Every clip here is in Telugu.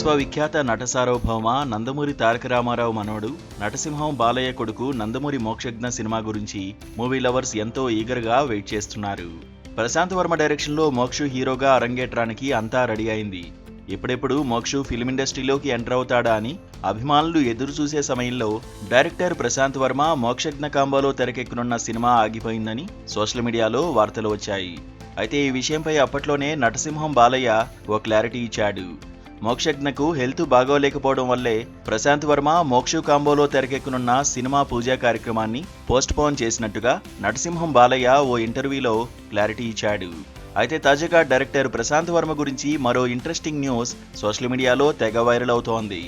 విశ్వవిఖ్యాత నట సార్వభౌమ నందమూరి తారక రామారావు మనవడు నటసింహం బాలయ్య కొడుకు నందమూరి మోక్షజ్ఞ సినిమా గురించి మూవీ లవర్స్ ఎంతో ఈగర్గా వెయిట్ చేస్తున్నారు. ప్రశాంత్ వర్మ డైరెక్షన్లో మోక్షు హీరోగా అరంగేట్రానికి అంతా రెడీ అయింది. ఇప్పుడెప్పుడు మోక్షు ఫిల్మ్ ఇండస్ట్రీలోకి ఎంటర్ అవుతాడా అని అభిమానులు ఎదురు చూసే సమయంలో డైరెక్టర్ ప్రశాంత్ వర్మ మోక్షజ్ఞ కాంబోలో తెరకెక్కనున్న సినిమా ఆగిపోయిందని సోషల్ మీడియాలో వార్తలు వచ్చాయి. అయితే ఈ విషయంపై అప్పట్లోనే నటసింహం బాలయ్య ఓ క్లారిటీ ఇచ్చాడు. మోక్షజ్ఞకు హెల్త్ బాగోలేకపోవడం వల్లే ప్రశాంత్ వర్మ మోక్షు కాంబోలో తెరకెక్కనున్న సినిమా పూజా కార్యక్రమాన్ని పోస్ట్ పోన్ చేసినట్టుగా నటసింహం బాలయ్య ఓ ఇంటర్వ్యూలో క్లారిటీ ఇచ్చాడు. అయితే తాజాగా డైరెక్టర్ ప్రశాంత్ వర్మ గురించి మరో ఇంట్రెస్టింగ్ న్యూస్ సోషల్ మీడియాలో తెగ వైరల్ అవుతోంది.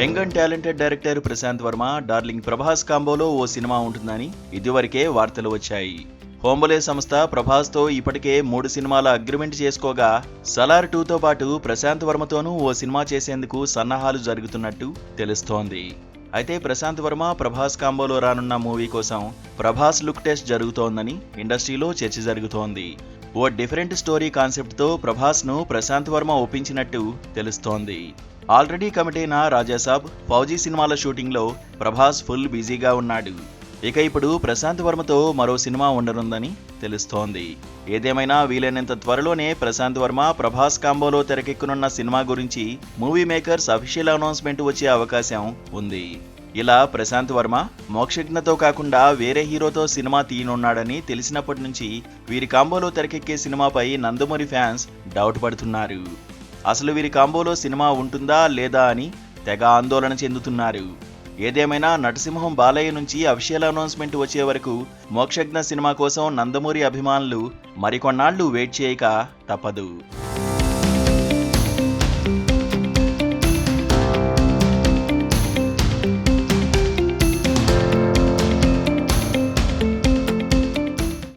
Young and talented director Prashanth Varma darling Prabhas కాంబోలో ఓ సినిమా ఉంటుందని ఇదివరకే వార్తలు వచ్చాయి. హోంబలే సంస్థ ప్రభాస్తో ఇప్పటికే మూడు సినిమాల అగ్రిమెంట్ చేసుకోగా సలార్ టూతో పాటు ప్రశాంత్ వర్మతోనూ ఓ సినిమా చేసేందుకు సన్నాహాలు జరుగుతున్నట్టు తెలుస్తోంది. అయితే ప్రశాంత్ వర్మ ప్రభాస్ కాంబోలో రానున్న మూవీ కోసం ప్రభాస్ లుక్ టెస్ట్ జరుగుతోందని ఇండస్ట్రీలో చర్చ జరుగుతోంది. ఓ డిఫరెంట్ స్టోరీ కాన్సెప్ట్తో ప్రభాస్ను ప్రశాంత్ వర్మ ఒప్పించినట్టు తెలుస్తోంది. ఆల్రెడీ కమిట్ అయిన రాజాసాబ్ ఫౌజీ సినిమాల షూటింగ్లో ప్రభాస్ ఫుల్ బిజీగా ఉన్నాడు. ఇక ఇప్పుడు ప్రశాంత్ వర్మతో మరో సినిమా ఉండనుందని తెలుస్తోంది. ఏదేమైనా వీలైనంత త్వరలోనే ప్రశాంత్ వర్మ ప్రభాస్ కాంబోలో తెరకెక్కనున్న సినిమా గురించి మూవీ మేకర్స్ అఫీషియల్ అనౌన్స్మెంట్ వచ్చే అవకాశం ఉంది. ఇలా ప్రశాంత్ వర్మ మోక్షజ్ఞతో కాకుండా వేరే హీరోతో సినిమా తీయనున్నాడని తెలిసినప్పటి నుంచి వీరి కాంబోలో తెరకెక్కే సినిమాపై నందమూరి ఫ్యాన్స్ డౌట్ పడుతున్నారు. అసలు వీరి కాంబోలో సినిమా ఉంటుందా లేదా అని తెగ ఆందోళన చెందుతున్నారు. ఏదేమైనా నటసింహం బాలయ్య నుంచి అఫీషియల్ అనౌన్స్మెంట్ వచ్చే వరకు మోక్షజ్ఞ సినిమా కోసం నందమూరి అభిమానులు మరికొన్నాళ్ళు వెయిట్ చేయక తప్పదు.